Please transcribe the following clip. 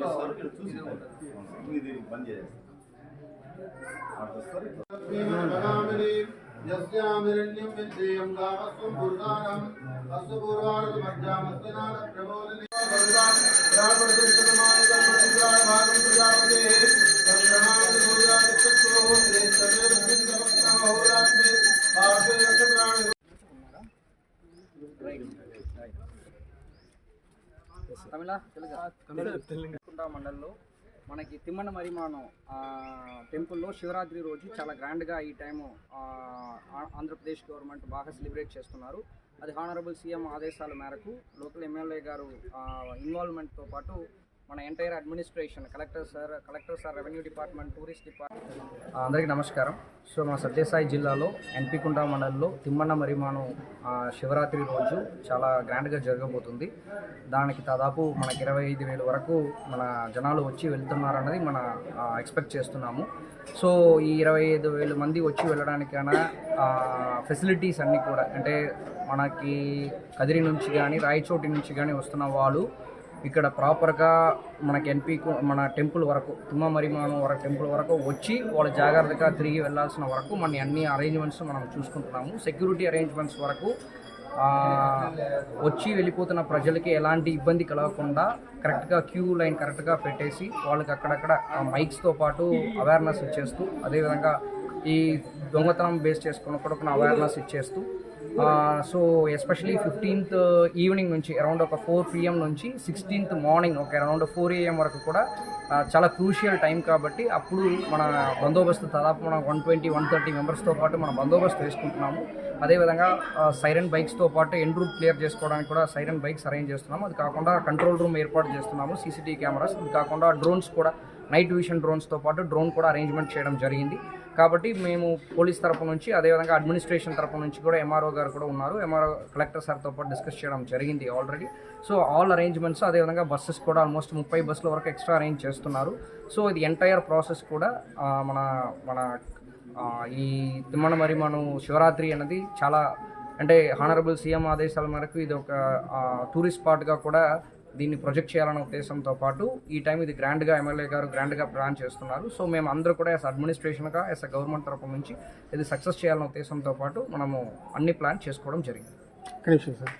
వస్తారు, ఇక్కడ చూసి ఇది బంద్ చేసేస్తారు అటు తమిళ తెలుగు. మండల్లో మనకి తిమ్మన మరిమానం టెంపుల్లో శివరాత్రి రోజు చాలా గ్రాండ్గా ఈ టైము ఆంధ్రప్రదేశ్ గవర్నమెంట్ బాగా సెలబ్రేట్ చేస్తున్నారు. అది హానరబుల్ సీఎం ఆదేశాల మేరకు లోకల్ ఎమ్మెల్యే గారు ఇన్వాల్వ్మెంట్తో పాటు మన entire administration collector sir collector sir revenue department tourist department అందరికీ నమస్కారం. సో మన సత్యసాయి జిల్లాలో ఎన్పికుంట మండలంలో తిమ్మన్న మరిమానం శివరాత్రి రోజు చాలా గ్రాండ్గా జరగబోతుంది. దానికి దాదాపు మనకి ఇరవై ఐదు వేల వరకు మన జనాలు వచ్చి వెళ్తున్నారన్నది మన ఎక్స్పెక్ట్ చేస్తున్నాము. సో ఈ ఇరవై ఐదు వేల మంది వచ్చి వెళ్ళడానికైనా ఫెసిలిటీస్ అన్నీ కూడా అంటే మనకి కదిరి నుంచి కానీ రాయచోటి నుంచి కానీ వస్తున్న వాళ్ళు ఇక్కడ ప్రాపర్గా మనకి ఎన్పీ మన టెంపుల్ వరకు తుమ్మమరిమానం వరకు టెంపుల్ వరకు వచ్చి వాళ్ళు జాగ్రత్తగా తిరిగి వెళ్ళాల్సిన వరకు మన అన్ని అరేంజ్మెంట్స్ మనం చూసుకుంటున్నాము. సెక్యూరిటీ అరేంజ్మెంట్స్ వరకు వచ్చి వెళ్ళిపోతున్న ప్రజలకి ఎలాంటి ఇబ్బంది కలగకుండా కరెక్ట్గా క్యూ లైన్ కరెక్ట్గా పెట్టేసి వాళ్ళకి అక్కడక్కడ మైక్స్తో పాటు అవేర్నెస్ ఇచ్చేస్తూ అదేవిధంగా ఈ దొంగతనం బేస్ చేసుకున్న కూడా అవేర్నెస్ ఇచ్చేస్తూ సో ఎస్పెషలీ ఫిఫ్టీన్త్ ఈవినింగ్ నుంచి అరౌండ్ ఒక ఫోర్ పిఎం నుంచి సిక్స్టీన్త్ మార్నింగ్ ఒక అరౌండ్ ఫోర్ ఏఎం వరకు కూడా చాలా క్రూషియల్ టైం కాబట్టి అప్పుడు మన బందోబస్తు దాదాపు మనం వన్ ట్వంటీ వన్ థర్టీ మెంబర్స్తో పాటు మనం బందోబస్తు వేసుకుంటున్నాము. అదేవిధంగా సైరన్ బైక్స్తో పాటు ఎండ్ రూట్ క్లియర్ చేసుకోవడానికి కూడా సైరన్ బైక్స్ అరేంజ్ చేస్తున్నాము. అది కాకుండా కంట్రోల్ రూమ్ ఏర్పాటు చేస్తున్నాము సీసీటీవీ కెమెరాస్ అది కాకుండా డ్రోన్స్ కూడా నైట్ విషన్ డ్రోన్స్తో పాటు డ్రోన్ కూడా అరేంజ్మెంట్ చేయడం జరిగింది. కాబట్టి మేము పోలీస్ తరపు నుంచి అదేవిధంగా అడ్మినిస్ట్రేషన్ తరపు నుంచి కూడా ఎంఆర్ఓ గారు కూడా ఉన్నారు. ఎంఆర్ఓ కలెక్టర్ సార్తో పాటు డిస్కస్ చేయడం జరిగింది ఆల్రెడీ సో ఆల్ అరేంజ్మెంట్స్ అదేవిధంగా బస్సెస్ కూడా ఆల్మోస్ట్ ముప్పై బస్సుల వరకు ఎక్స్ట్రా అరేంజ్ చేస్తున్నారు. సో ఇది ఎంటైర్ ప్రాసెస్ కూడా మన మన ఈ తిమ్మన మరి మనం శివరాత్రి అనేది చాలా అంటే హానరబుల్ సీఎం ఆదేశాల మేరకు ఇది ఒక టూరిస్ట్ స్పాట్గా కూడా దీన్ని ప్రొజెక్ట్ చేయాలనే ఉద్దేశంతో పాటు ఈ టైం ఇది గ్రాండ్గా ఎమ్మెల్యే గారు గ్రాండ్గా ప్లాన్ చేస్తున్నారు. సో మేము అందరూ కూడా యాజ్ అడ్మినిస్ట్రేషన్గా యాజ్ అ గవర్నమెంట్ తరపు నుంచి ఇది సక్సెస్ చేయాలనే ఉద్దేశంతో పాటు మనము అన్ని ప్లాన్ చేసుకోవడం జరిగింది. కనీసం సార్.